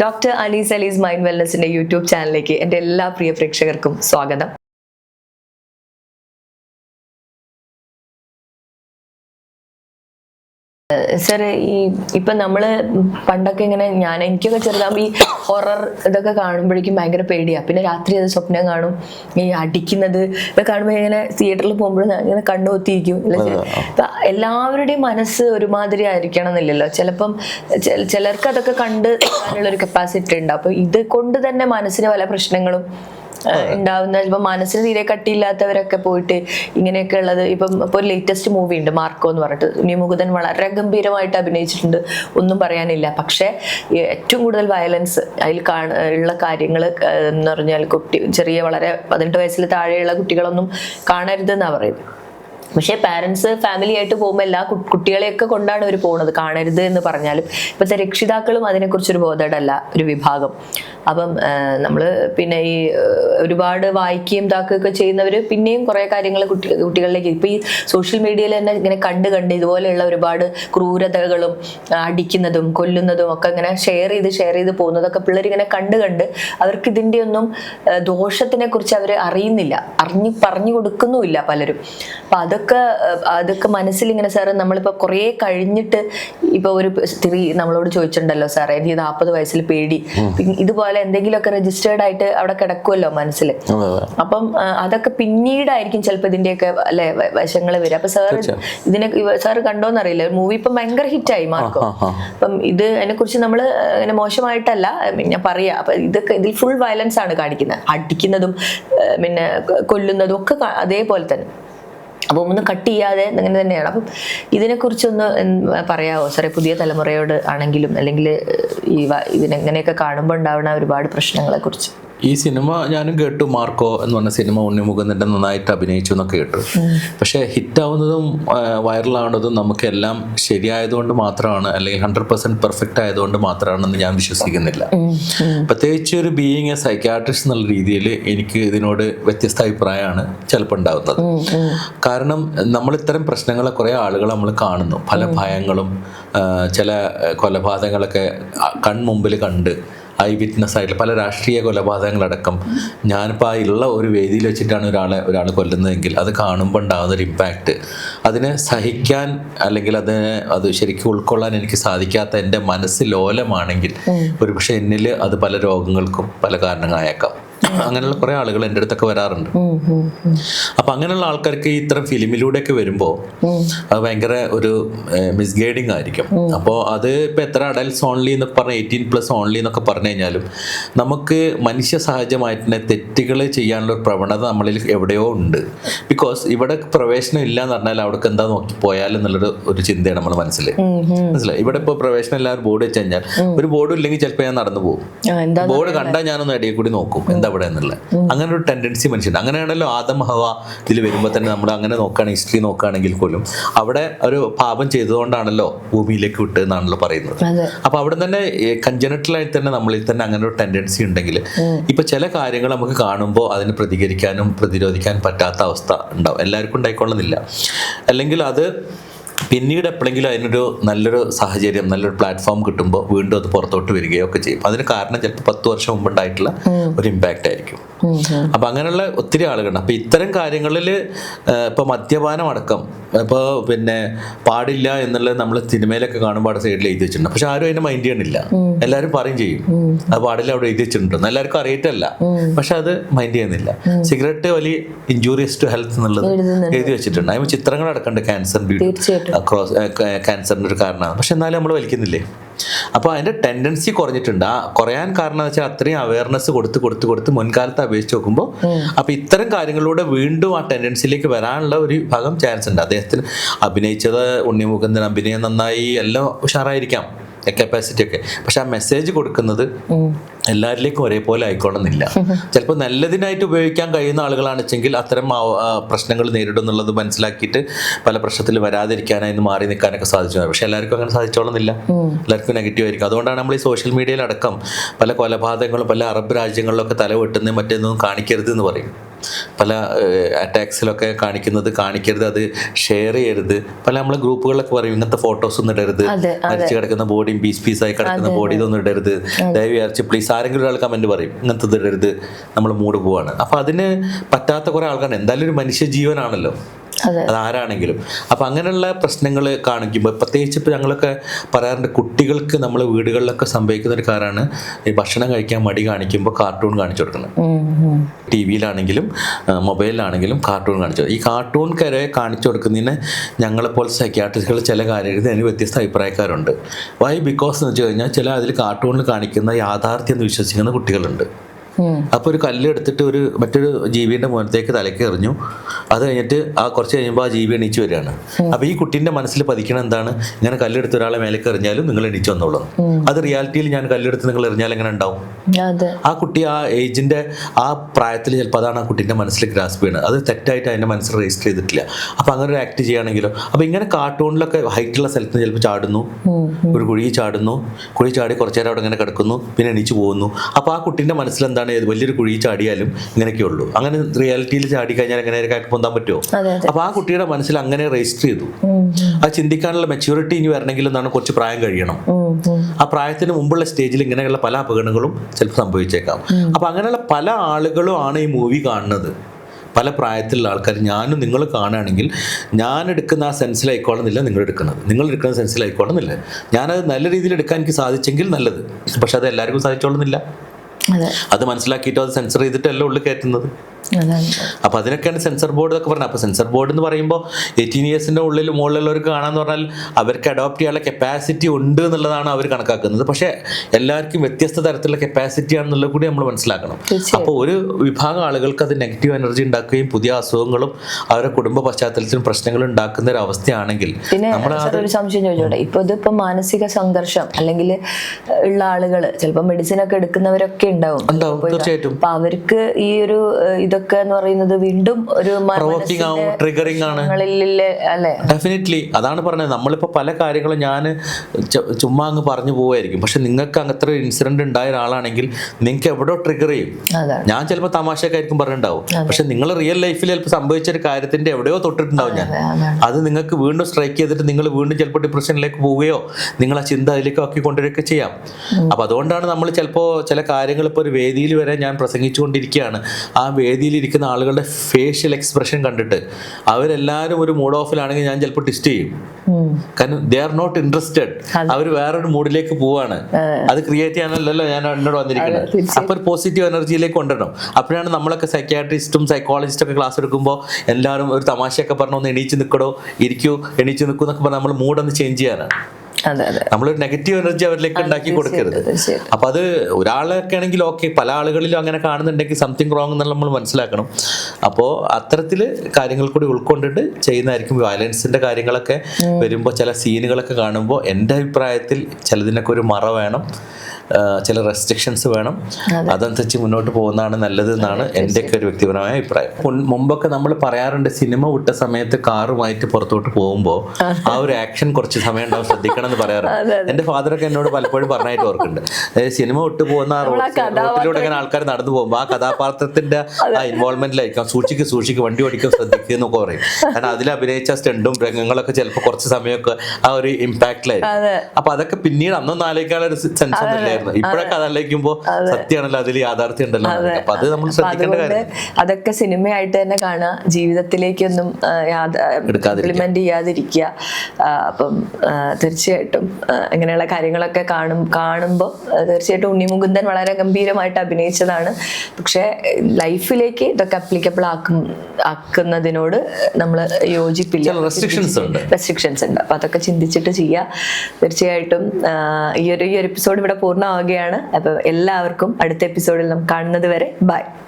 Doctor Anees Alees mind വെൽനസിന്റെ YouTube ചാനലിലേക്ക് എന്റെ എല്ലാ പ്രിയ പ്രേക്ഷകർക്കും സ്വാഗതം. സർ ഈ ഇപ്പൊ നമ്മൾ പണ്ടൊക്കെ ഇങ്ങനെ ഞാൻ എനിക്കൊക്കെ ചെറുതാകുമ്പോൾ ഈ ഹൊറർ ഇതൊക്കെ കാണുമ്പോഴേക്കും ഭയങ്കര പേടിയാ. പിന്നെ രാത്രി അത് സ്വപ്നം കാണും ഈ അടിക്കുന്നത് ഇപ്പൊ കാണുമ്പോൾ ഇങ്ങനെ തിയേറ്ററിൽ പോകുമ്പോഴും ഞാൻ ഇങ്ങനെ കണ്ണു എല്ലാവരുടെയും മനസ്സ് ഒരുമാതിരി ആയിരിക്കണം എന്നില്ലല്ലോ. ചിലപ്പം ചിലർക്ക് അതൊക്കെ കണ്ട് ഒരു കപ്പാസിറ്റി ഉണ്ട്. അപ്പൊ ഇത് കൊണ്ട് തന്നെ മനസ്സിന് പല പ്രശ്നങ്ങളും ഉണ്ടാവുന്ന ഇപ്പൊ മനസ്സിന് തീരെ കട്ടിയില്ലാത്തവരൊക്കെ പോയിട്ട് ഇങ്ങനെയൊക്കെ ഉള്ളത്. ഇപ്പം ഒരു ലേറ്റസ്റ്റ് മൂവി ഉണ്ട് മാർക്കോ എന്ന് പറഞ്ഞിട്ട്. ഉണ്ണിമുകുന്ദൻ വളരെ ഗംഭീരമായിട്ട് അഭിനയിച്ചിട്ടുണ്ട്. ഒന്നും പറയാനില്ല. പക്ഷേ ഏറ്റവും കൂടുതൽ വയലൻസ് അതിൽ കാണ ഉള്ള കാര്യങ്ങൾ എന്ന് പറഞ്ഞാൽ കുട്ടി ചെറിയ വളരെ പതിനെട്ട് വയസ്സിൽ താഴെയുള്ള കുട്ടികളൊന്നും കാണരുതെന്നാണ് പറയുന്നത്. പക്ഷേ പാരൻസ് ഫാമിലി ആയിട്ട് പോകുമ്പോൾ എല്ലാ കുട്ടികളെയൊക്കെ കൊണ്ടാണ് അവർ പോകുന്നത് കാണരുത് എന്ന് പറഞ്ഞാലും ഇപ്പോഴത്തെ രക്ഷിതാക്കളും അതിനെക്കുറിച്ചൊരു ബോധമല്ല ഒരു വിഭാഗം. അപ്പം നമ്മൾ പിന്നെ ഈ ഒരുപാട് വായിക്കുകയും ഇതാക്കുകയൊക്കെ ചെയ്യുന്നവർ പിന്നെയും കുറേ കാര്യങ്ങൾ കുട്ടി കുട്ടികളിലേക്ക് ഇപ്പോൾ ഈ സോഷ്യൽ മീഡിയയിൽ തന്നെ ഇങ്ങനെ കണ്ട് കണ്ട് ഇതുപോലെയുള്ള ഒരുപാട് ക്രൂരതകളും അടിക്കുന്നതും കൊല്ലുന്നതും ഒക്കെ ഇങ്ങനെ ഷെയർ ചെയ്ത് ഷെയർ ചെയ്ത് പോകുന്നതൊക്കെ പിള്ളേർ ഇങ്ങനെ കണ്ട് കണ്ട് അവർക്ക് ഇതിന്റെ ഒന്നും ദോഷത്തിനെ കുറിച്ച് അവർ അറിയുന്നില്ല. അറിഞ്ഞ് പറഞ്ഞു കൊടുക്കുന്നുമില്ല പലരും. അപ്പൊ അതൊക്കെ അതൊക്കെ മനസ്സിൽ ഇങ്ങനെ സാറ് നമ്മളിപ്പോൾ കുറേ കഴിഞ്ഞിട്ട് ഇപ്പോൾ ഒരു സ്ത്രീ നമ്മളോട് ചോദിച്ചിട്ടുണ്ടല്ലോ സാറേ എനിക്ക് നാൽപ്പത് വയസ്സിൽ പേടി. ഇതുപോലെ എന്തെങ്കിലുമൊക്കെ രജിസ്റ്റേർഡ് ആയിട്ട് അവിടെ കിടക്കുമല്ലോ മനസ്സിൽ അപ്പം അതൊക്കെ പിന്നീടായിരിക്കും ചിലപ്പോൾ ഇതിന്റെയൊക്കെ അല്ലെ വശങ്ങൾ വരിക. അപ്പൊ സാറ് ഇതിനെ സാർ കണ്ടോന്നറിയില്ല മൂവി ഇപ്പം ഭയങ്കര ആയി മാർക്കോ. അപ്പം ഇത് അതിനെ കുറിച്ച് നമ്മൾ അങ്ങനെ മോശമായിട്ടല്ല ഞാൻ പറയാ. അപ്പൊ ഇതൊക്കെ ഇതിൽ ഫുൾ വയലൻസ് ആണ് കാണിക്കുന്നത്. അടിക്കുന്നതും പിന്നെ കൊല്ലുന്നതും ഒക്കെ അതേപോലെ തന്നെ. അപ്പോൾ ഒന്ന് കട്ട് ചെയ്യാതെ അങ്ങനെ തന്നെയാണ്. അപ്പം ഇതിനെക്കുറിച്ചൊന്ന് പറയാമോ സാറേ പുതിയ തലമുറയോട് ആണെങ്കിലും അല്ലെങ്കിൽ ഈ ഇതിനെങ്ങനെയൊക്കെ കാണുമ്പോൾ ഉണ്ടാവുന്ന ഒരുപാട് പ്രശ്നങ്ങളെ കുറിച്ച് ഈ സിനിമ ഞാനും കേട്ടു. മാർക്കോ എന്ന് പറഞ്ഞ സിനിമ ഉണ്ണിമുഖന്നിട്ട് നന്നായിട്ട് അഭിനയിച്ചു എന്നൊക്കെ കേട്ടു. പക്ഷേ ഹിറ്റാവുന്നതും വൈറലാവുന്നതും നമുക്കെല്ലാം ശരിയായതുകൊണ്ട് മാത്രമാണ് അല്ലെങ്കിൽ ഹൺഡ്രഡ് പെർസെന്റ് പെർഫെക്റ്റ് ആയതുകൊണ്ട് മാത്രമാണെന്ന് ഞാൻ വിശ്വസിക്കുന്നില്ല. പ്രത്യേകിച്ച് ഒരു ബീയിങ് എ സൈക്കാട്രിസ്റ്റ് എന്നുള്ള രീതിയിൽ എനിക്ക് ഇതിനോട് വ്യത്യസ്ത അഭിപ്രായമാണ് ചിലപ്പോൾ ഉണ്ടാകുന്നത് കാരണം നമ്മൾ ഇത്തരം പ്രശ്നങ്ങളെ കുറേ ആളുകൾ നമ്മൾ കാണുന്നു. പല ഭയങ്ങളും ചില കൊലപാതകങ്ങളൊക്കെ കൺമുമ്പിൽ കണ്ട് ഐ വിറ്റ്നസ് ആയിട്ടുള്ള പല രാഷ്ട്രീയ കൊലപാതകങ്ങളടക്കം. ഞാനിപ്പോൾ ആ ഉള്ള ഒരു വേദിയിൽ വെച്ചിട്ടാണ് ഒരാളെ ഒരാൾ കൊല്ലുന്നതെങ്കിൽ അത് കാണുമ്പോൾ ഉണ്ടാകുന്ന ഒരു ഇമ്പാക്റ്റ് അതിനെ സഹിക്കാൻ അല്ലെങ്കിൽ അതിനെ അത് ശരിക്കും ഉൾക്കൊള്ളാൻ എനിക്ക് സാധിക്കാത്ത എന്റെ മനസ്സ് ലോലമാണെങ്കിൽ ഒരുപക്ഷെ എന്നിൽ അത് പല രോഗങ്ങൾക്കും പല കാരണങ്ങളായേക്കാം. അങ്ങനെയുള്ള കുറേ ആളുകൾ എന്റെ അടുത്തൊക്കെ വരാറുണ്ട്. അപ്പൊ അങ്ങനെയുള്ള ആൾക്കാർക്ക് ഇത്തരം ഫിലിമിലൂടെയൊക്കെ വരുമ്പോൾ അത് ഭയങ്കര ഒരു മിസ്ഗൈഡിങ് ആയിരിക്കും. അപ്പോൾ അത് ഇപ്പൊ എത്ര അഡൽസ് ഓൺലി എന്നൊക്കെ പറഞ്ഞ എയ്റ്റീൻ പ്ലസ് ഓൺലി എന്നൊക്കെ പറഞ്ഞു കഴിഞ്ഞാലും നമുക്ക് മനുഷ്യ സഹജമായിട്ട് തന്നെ തെറ്റുകൾ ചെയ്യാനുള്ള ഒരു പ്രവണത നമ്മളിൽ എവിടെയോ ഉണ്ട്. ബിക്കോസ് ഇവിടെ പ്രവേശനം ഇല്ല എന്ന് പറഞ്ഞാൽ അവിടേക്ക് എന്താ നോക്കി പോയാൽ എന്നുള്ളൊരു ഒരു ചിന്തയാണ് നമ്മുടെ മനസ്സിൽ മനസ്സിലായി? ഇവിടെ ഇപ്പോൾ പ്രവേശനം ഇല്ലാതെ ബോർഡ് വെച്ച് കഴിഞ്ഞാൽ ഒരു ബോർഡും ഇല്ലെങ്കിൽ ചിലപ്പോൾ ഞാൻ നടന്നു പോകും. ബോർഡ് കണ്ടാൽ ഞാനൊന്ന് ഇടയിൽ കൂടി നോക്കും. എന്താ ഇവിടെ എന്നുള്ളത് അങ്ങനെ ഒരു ടെൻഡൻസി മനുഷ്യൻ അങ്ങനെയാണല്ലോ ആദം ഹവ ഇതിൽ വരുമ്പോൾ തന്നെ നമ്മൾ അങ്ങനെ നോക്കുകയാണെങ്കിൽ ഹിസ്റ്ററി നോക്കുകയാണെങ്കിൽ പോലും. അവിടെ ഒരു പാപം ചെയ്തതുകൊണ്ടാണല്ലോ ഭൂമിയിലേക്ക് വിട്ടു എന്നാണല്ലോ പറയുന്നത്. അപ്പൊ അവിടെ തന്നെ കൺജനറ്റലായി തന്നെ നമ്മളിൽ തന്നെ അങ്ങനെ ഒരു ടെൻഡൻസി ഉണ്ടെങ്കിൽ ഇപ്പൊ ചില കാര്യങ്ങൾ നമുക്ക് കാണുമ്പോൾ അതിന് പ്രതികരിക്കാനും പ്രതിരോധിക്കാൻ പറ്റാത്ത അവസ്ഥ ഉണ്ടാവും. എല്ലാവർക്കും ഉണ്ടായിക്കൊള്ളുന്നില്ല. അല്ലെങ്കിൽ അത് പിന്നീട് എപ്പോഴെങ്കിലും അതിനൊരു നല്ലൊരു സാഹചര്യം നല്ലൊരു പ്ലാറ്റ്ഫോം കിട്ടുമ്പോൾ വീണ്ടും അത് പുറത്തോട്ട് വരികയോ ഒക്കെ ചെയ്യും. അതിന് കാരണം ചിലപ്പോൾ പത്ത് വർഷം മുമ്പ് ഉണ്ടായിട്ടുള്ള ഒരു ഇമ്പാക്റ്റ് ആയിരിക്കും. അപ്പൊ അങ്ങനെയുള്ള ഒത്തിരി ആളുകളുണ്ട്. അപ്പൊ ഇത്തരം കാര്യങ്ങളിൽ ഇപ്പൊ മദ്യപാനം അടക്കം ഇപ്പോൾ പിന്നെ പാടില്ല എന്നുള്ളത് നമ്മൾ സിനിമയിലൊക്കെ കാണുമ്പോൾ അവിടെ സൈഡിൽ എഴുതി വെച്ചിട്ടുണ്ട്. പക്ഷെ ആരും അതിനെ മൈൻഡ് ചെയ്യണില്ല. എല്ലാവരും പറയും ചെയ്യും. അത് പാടില്ല അവിടെ എഴുതി വെച്ചിട്ടുണ്ട് എല്ലാവർക്കും അറിയിട്ടല്ല പക്ഷെ അത് മൈൻഡ് ചെയ്യുന്നില്ല. സിഗരറ്റ് വലിയ ഇഞ്ചൂറിയസ് ടു ഹെൽത്ത് എന്നുള്ളത് എഴുതി വെച്ചിട്ടുണ്ട്. അതിന് ചിത്രങ്ങൾ അടക്കണ്ട് ക്യാൻസർ ക്യാൻസറിന്റെ ഒരു കാരണമാണ്. പക്ഷെ എന്നാലും നമ്മൾ വലിക്കുന്നില്ലേ? അപ്പോൾ അതിന്റെ ടെൻഡൻസി കുറഞ്ഞിട്ടുണ്ട്. ആ കുറയാൻ കാരണം വെച്ചാൽ അത്രയും അവയർനെസ് കൊടുത്ത് കൊടുത്ത് കൊടുത്ത് മുൻകാലത്ത് അപേക്ഷിച്ച് നോക്കുമ്പോൾ അപ്പോൾ ഇത്തരം കാര്യങ്ങളിലൂടെ വീണ്ടും ആ ടെൻഡൻസിയിലേക്ക് വരാനുള്ള ഒരു ഭാഗം ചാൻസ് ഉണ്ട്. അദ്ദേഹത്തിന് അഭിനയിച്ചത് ഉണ്ണിമുഖന്ദൻ അഭിനയം നന്നായി എല്ലാം ഉഷാറായിരിക്കാം. കപ്പാസിറ്റി ഒക്കെ. പക്ഷെ ആ മെസ്സേജ് കൊടുക്കുന്നത് എല്ലാവരിലേക്കും ഒരേപോലെ ആയിക്കോണമെന്നില്ല ചിലപ്പോൾ നല്ലതിനായിട്ട് ഉപയോഗിക്കാൻ കഴിയുന്ന ആളുകളാണെച്ചെങ്കിൽ അത്തരം പ്രശ്നങ്ങൾ നേരിടും എന്നുള്ളത് മനസ്സിലാക്കിയിട്ട് പല പ്രശ്നത്തിൽ വരാതിരിക്കാനായി മാറി നിൽക്കാനൊക്കെ സാധിച്ചു. പക്ഷെ എല്ലാവർക്കും അങ്ങനെ സാധിച്ചോളുന്നില്ല. എല്ലാവർക്കും നെഗറ്റീവ് ആയിരിക്കും അതുകൊണ്ടാണ് നമ്മൾ ഈ സോഷ്യൽ മീഡിയയിലടക്കം പല കൊലപാതകങ്ങളും പല അറബ് രാജ്യങ്ങളിലൊക്കെ തല വെട്ടുന്നതും മറ്റൊന്നും കാണിക്കരുത് എന്ന് പറയും. പല അറ്റാക്സിലൊക്കെ കാണിക്കുന്നത് കാണിക്കരുത് അത് ഷെയർ ചെയ്യരുത്. പല നമ്മളെ ഗ്രൂപ്പുകളിലൊക്കെ പറയും ഇങ്ങനത്തെ ഫോട്ടോസ് ഒന്നും ഇടരുത്. അരച്ച് മരിച്ചു കിടക്കുന്ന ബോഡിയും പീസ് പീസായി കിടക്കുന്ന ബോഡി ഇതൊന്നും ഇടരുത്. ദയവ് വിചാരിച്ച് പ്ലീസ് ആരെങ്കിലും ഒരാൾ കമന്റ് പറയും ഇങ്ങനത്തെ ഇടരുത് നമ്മൾ മൂട് പോവാണ്. അപ്പോൾ അതിന് പറ്റാത്ത കുറേ ആൾക്കാരുണ്ട്. എന്തായാലും ഒരു മനുഷ്യ ജീവനാണല്ലോ അതെ. ആരാണെങ്കിലും അപ്പം അങ്ങനെയുള്ള പ്രശ്നങ്ങൾ കാണിക്കുമ്പോൾ പ്രത്യേകിച്ച് ഇപ്പോൾ ഞങ്ങളൊക്കെ പറയാറുണ്ട് കുട്ടികൾക്ക് നമ്മൾ വീടുകളിലൊക്കെ സംഭവിക്കുന്ന ഒരു കാരാണ് ഈ ഭക്ഷണം കഴിക്കാൻ മടി കാണിക്കുമ്പോൾ കാർട്ടൂൺ കാണിച്ചു കൊടുക്കുന്നത്. ടി വിയിലാണെങ്കിലും മൊബൈലിലാണെങ്കിലും കാർട്ടൂൺ കാണിച്ചു ഈ കാർട്ടൂൺ കരെ കാണിച്ചു കൊടുക്കുന്നതിന് ഞങ്ങളെപ്പോലെ സൈക്യാട്രിസ്റ്റുകൾ ചില കാര്യങ്ങളിൽ അതിന് വ്യത്യസ്ത അഭിപ്രായക്കാരുണ്ട്. വൈ ബിക്കോസ് എന്ന് വെച്ച് കഴിഞ്ഞാൽ ചില അതിൽ കാർട്ടൂണിൽ കാണിക്കുന്ന യാഥാർത്ഥ്യം എന്ന് വിശ്വസിക്കുന്ന കുട്ടികളുണ്ട്. അപ്പോൾ ഒരു കല്ല് എടുത്തിട്ട് ഒരു മറ്റൊരു ജീവിയുടെ മുഖത്തേക്ക് തലയ്ക്ക് എറിഞ്ഞു. അത് കഴിഞ്ഞിട്ട് ആ കുറച്ച് കഴിയുമ്പോൾ ആ ജീവി എണീച്ചു വരികയാണ്. അപ്പോൾ ഈ കുട്ടീന്റെ മനസ്സിൽ പതിക്കണം എന്താണ്? ഇങ്ങനെ കല്ലെടുത്ത് ഒരാളെ മേലേക്ക് എറിഞ്ഞാലും നിങ്ങൾ എണീച്ചു വന്നോളൂ. അത് റിയാലിറ്റിയിൽ ഞാൻ കല്ലെടുത്ത് നിങ്ങൾ എറിഞ്ഞാൽ എങ്ങനെ ഉണ്ടാവും? ആ കുട്ടി ആ ഏജിന്റെ ആ പ്രായത്തിൽ ചിലപ്പോൾ അതാണ് ആ കുട്ടീന്റെ മനസ്സിൽ ഗ്രാസ്പ് ചെയ്യുന്നത് അത് തെറ്റായിട്ട് അതിന്റെ മനസ്സിൽ രജിസ്റ്റർ ചെയ്തിട്ടില്ല. അപ്പോൾ അങ്ങനെ ഒരു ആക്ട് ചെയ്യുകയാണെങ്കിലോ? അപ്പോൾ ഇങ്ങനെ കാർട്ടൂണിലൊക്കെ ഹൈറ്റുള്ള സ്ഥലത്ത് നിന്ന് ചിലപ്പോൾ ചാടുന്നു ഒരു കുഴി ചാടുന്നു. കുഴി ചാടി കുറച്ചേരം അവിടെ ഇങ്ങനെ കിടക്കുന്നു. പിന്നെ എണീച്ചു പോകുന്നു. അപ്പോൾ ആ കുട്ടീന്റെ മനസ്സിൽ എന്താണ് ഏത് വലിയൊരു കുഴി ചാടിയാലും ഇങ്ങനെയൊക്കെ ഉള്ളൂ. അങ്ങനെ റിയാലിറ്റിയിൽ ചാടി കഴിഞ്ഞാൽ എങ്ങനെ കാക്കി പൊന്താൻ പറ്റുമോ? അപ്പോൾ ആ കുട്ടിയുടെ മനസ്സിൽ അങ്ങനെ രജിസ്റ്റർ ചെയ്തു. ആ ചിന്തിക്കാനുള്ള മെച്യൂരിറ്റി ഇനി വരണമെങ്കിൽ എന്നാണ് കുറച്ച് പ്രായം കഴിയണം. ആ പ്രായത്തിന് മുമ്പുള്ള സ്റ്റേജിൽ ഇങ്ങനെയുള്ള പല അപകടങ്ങളും ചിലപ്പോൾ സംഭവിച്ചേക്കാം. അപ്പൊ അങ്ങനെയുള്ള പല ആളുകളും ആണ് ഈ മൂവി കാണുന്നത്. പല പ്രായത്തിലുള്ള ആൾക്കാർ ഞാനും നിങ്ങൾ കാണുകയാണെങ്കിൽ ഞാൻ എടുക്കുന്ന ആ സെൻസിലായിക്കോളന്നില്ല നിങ്ങൾ എടുക്കുന്നത്. നിങ്ങൾ എടുക്കുന്ന സെൻസിലായിക്കോളന്നില്ല ഞാനത് നല്ല രീതിയിൽ എടുക്കാൻ എനിക്ക് സാധിച്ചെങ്കിൽ നല്ലത്. പക്ഷെ അത് എല്ലാവർക്കും സാധിച്ചോളുന്നില്ല. അതെ. മനസ്സിലാക്കിയിട്ട് അത് സെൻസർ ചെയ്തിട്ടല്ല ഉള്ളിൽ കയറ്റുന്നത്? അപ്പോൾ അതിനൊക്കെയാണ് സെൻസർ ബോർഡ് എന്നൊക്കെ പറഞ്ഞത്. അപ്പോൾ സെൻസർ ബോർഡ് എന്ന് പറയുമ്പോൾ എയ്റ്റീൻ ഇയേഴ്സിന്റെ ഉള്ളിൽ മുകളിലുള്ളവർക്ക് കാണാമെന്ന് പറഞ്ഞാൽ അവർക്ക് അഡോപ്റ്റ് ചെയ്യാനുള്ള കപ്പാസിറ്റി ഉണ്ട് എന്നുള്ളതാണ് അവർ കണക്കാക്കുന്നത്. പക്ഷേ എല്ലാവർക്കും വ്യത്യസ്ത തരത്തിലുള്ള കപ്പാസിറ്റി ആണെന്നുള്ളത് കൂടി നമ്മൾ മനസ്സിലാക്കണം. അപ്പോൾ ഒരു വിഭാഗം ആളുകൾക്ക് അത് നെഗറ്റീവ് എനർജി ഉണ്ടാക്കുകയും പുതിയ അസുഖങ്ങളും അവരുടെ കുടുംബ പശ്ചാത്തലത്തിലും പ്രശ്നങ്ങൾ ഉണ്ടാക്കുന്ന ഒരു അവസ്ഥയാണെങ്കിൽ നമ്മൾ ഒരു സംശയം ചോദിച്ചോട്ടെ? മാനസിക സംഘർഷം അല്ലെങ്കിൽ ഉള്ള ആളുകൾ ചിലപ്പോൾ മെഡിസിൻ ഒക്കെ എടുക്കുന്നവരൊക്കെ ഉണ്ടാവും. ഉണ്ടാവും തീർച്ചയായിട്ടും. അപ്പൊ അവർക്ക് ഈ ഒരു ഏഹ്, ഇതൊക്കെ എന്ന് പറയുന്നത് വീണ്ടും ഒരു പ്രൊവോക്കിംഗ് ആവും ട്രിഗറിംഗ് ആണ്. ഡെഫിനറ്റ്ലി അതാണ് പറഞ്ഞത്. നമ്മളിപ്പോൾ പല കാര്യങ്ങളും ഞാൻ ചുമ്മാ അങ്ങ് പറഞ്ഞു പോവായിരിക്കും പക്ഷെ നിങ്ങൾക്ക് അങ്ങനത്തെ ഇൻസിഡന്റ് ഉണ്ടായ ഒരാളാണെങ്കിൽ നിങ്ങൾക്ക് എവിടെയോ ട്രിഗർ ചെയ്യും. ഞാൻ ചിലപ്പോൾ തമാശക്കായിരിക്കും പറഞ്ഞിട്ടുണ്ടാവും. പക്ഷെ നിങ്ങൾ റിയൽ ലൈഫിൽ ചിലപ്പോൾ സംഭവിച്ച ഒരു കാര്യത്തിന്റെ എവിടെയോ തൊട്ടിട്ടുണ്ടാവും ഞാൻ. അത് നിങ്ങൾക്ക് വീണ്ടും സ്ട്രൈക്ക് ചെയ്തിട്ട് നിങ്ങൾ വീണ്ടും ചിലപ്പോൾ ഡിപ്രഷനിലേക്ക് പോവുകയോ നിങ്ങൾ ആ ചിന്ത അതിലേക്ക് ആക്കി കൊണ്ടുവരികയൊക്കെ ചെയ്യാം അപ്പൊ അതുകൊണ്ടാണ് നമ്മൾ ചിലപ്പോൾ ചില കാര്യങ്ങൾ ഇപ്പോൾ ഒരു വേദിയിൽ വരെ ഞാൻ പ്രസംഗിച്ചുകൊണ്ടിരിക്കുകയാണ്. ആ വേദിയിൽ ഇരിക്കുന്ന ആളുകളുടെ ഫേഷ്യൽ എക്സ്പ്രഷൻ കണ്ടിട്ട് അവരെല്ലാവരും ഒരു മൂഡ് ഓഫിലാണെങ്കിൽ ഞാൻ ചിലപ്പോൾ ടിസ്റ്റ് ചെയ്യും. കാരണം ദേ ആർ നോട്ട് ഇൻട്രസ്റ്റഡ് അവർ വേറൊരു മൂഡിലേക്ക് പോവാണ്. അത് ക്രിയേറ്റ് ചെയ്യാനല്ലല്ലോ ഞാൻ എന്നോട് വന്നിരിക്കുന്നത്. അപ്പൊ ഒരു പോസിറ്റീവ് എനർജിയിലേക്ക് കൊണ്ടുവരണം. അപ്പോഴാണ് നമ്മളൊക്കെ സൈക്യാട്രിസ്റ്റും സൈക്കോളജിസ്റ്റും ഒക്കെ ക്ലാസ് എടുക്കുമ്പോൾ എല്ലാവരും ഒരു തമാശയൊക്കെ പറഞ്ഞു ഒന്ന് എണീച്ച് നിൽക്കടോ ഇരിക്കൂ എണീച്ച് നിൽക്കൂ എന്നൊക്കെ പറഞ്ഞാൽ നമ്മൾ മൂഡ് ഒന്ന് ചേഞ്ച് ചെയ്യാനാണ്. നമ്മളൊരു നെഗറ്റീവ് എനർജി അവരിലേക്ക് ഉണ്ടാക്കി കൊടുക്കരുത്. അപ്പൊ അത് ഒരാളൊക്കെ ആണെങ്കിൽ ഓക്കെ പല ആളുകളിലും അങ്ങനെ കാണുന്നുണ്ടെങ്കിൽ സംതിങ് റോങ് എന്നുള്ള നമ്മൾ മനസ്സിലാക്കണം. അപ്പോൾ അത്തരത്തിൽ കാര്യങ്ങൾ കൂടി ഉൾക്കൊണ്ടിട്ട് ചെയ്യുന്നതായിരിക്കും വയലൻസിന്റെ കാര്യങ്ങളൊക്കെ വരുമ്പോൾ ചില സീനുകളൊക്കെ കാണുമ്പോൾ എന്റെ അഭിപ്രായത്തിൽ ചിലതിനൊക്കെ ഒരു മറ വേണം. ചില റെസ്ട്രിക്ഷൻസ് വേണം. അതനുസരിച്ച് മുന്നോട്ട് പോകുന്നതാണ് നല്ലത് എന്നാണ് എന്റെയൊക്കെ ഒരു വ്യക്തിപരമായ അഭിപ്രായം. മുമ്പൊക്കെ നമ്മൾ പറയാറുണ്ട് സിനിമ വിട്ട സമയത്ത് കാറുമായിട്ട് പുറത്തോട്ട് പോകുമ്പോൾ ആ ഒരു ആക്ഷൻ കുറച്ച് സമയം ഉണ്ടാവും ശ്രദ്ധിക്കണം എന്ന് പറയാറുണ്ട്. എന്റെ ഫാദറൊക്കെ എന്നോട് പലപ്പോഴും പറഞ്ഞായിട്ട് ഓർക്കുന്നുണ്ട്. അതായത് സിനിമ വിട്ടു പോകുന്ന ആ റോഡ് റോഡിലൂടെ അങ്ങനെ ആൾക്കാർ നടന്നു പോകുമ്പോൾ ആ കഥാപാത്രത്തിന്റെ ആ ഇൻവോൾവ്മെന്റിലായിരിക്കാം സൂക്ഷിക്ക് സൂക്ഷിക്ക് വണ്ടി ഓടിക്കാൻ ശ്രദ്ധിക്കുക എന്നൊക്കെ പറയും. കാരണം അതിൽ അഭിനയിച്ച സ്റ്റണ്ടും രംഗങ്ങളൊക്കെ ചിലപ്പോൾ കുറച്ച് സമയമൊക്കെ ആ ഒരു ഇമ്പാക്ടിലായിരിക്കും അപ്പൊ അതൊക്കെ പിന്നീട് അന്നൊന്നും ആലോചിക്കാനുള്ള ഒരു സെൻസ് ഒന്നും ഇല്ലായിരുന്നു ഇപ്പോഴൊക്കെ അതല്ലേക്കുമ്പോ സത്യമാണല്ലോ അതിൽ യാഥാർത്ഥ്യം ഉണ്ടല്ലോ അപ്പൊ അത് നമ്മൾ ശ്രദ്ധിക്കേണ്ട അതുകൊണ്ട് കാര്യം. അതൊക്കെ സിനിമയായിട്ട് തന്നെ കാണുക. ജീവിതത്തിലേക്കൊന്നും ഇംപ്ലിമെന്റ് ചെയ്യാതിരിക്കുക. അപ്പം തീർച്ചയായിട്ടും അങ്ങനെയുള്ള ഇങ്ങനെയുള്ള കാര്യങ്ങളൊക്കെ കാണും കാണുമ്പോൾ തീർച്ചയായിട്ടും ഉണ്ണിമുകുന്ദൻ വളരെ ഗംഭീരമായിട്ട് അഭിനയിച്ചതാണ്. പക്ഷേ ലൈഫിലേക്ക് ഇതൊക്കെ അപ്ലിക്കബിൾ ആക്കും ആക്കുന്നതിനോട് നമ്മൾ യോജിപ്പില്ല. റെസ്ട്രിക്ഷൻസ് ഉണ്ട്. റെസ്ട്രിക്ഷൻസ് ഉണ്ട്. അപ്പൊ അതൊക്കെ ചിന്തിച്ചിട്ട് ചെയ്യുക തീർച്ചയായിട്ടും ഈ ഒരു ഈ ഒരു എപ്പിസോഡ് ഇവിടെ പൂർണമാവുകയാണ് അപ്പൊ എല്ലാവർക്കും അടുത്ത എപ്പിസോഡിൽ നാം കാണുന്നത് വരെ ബൈ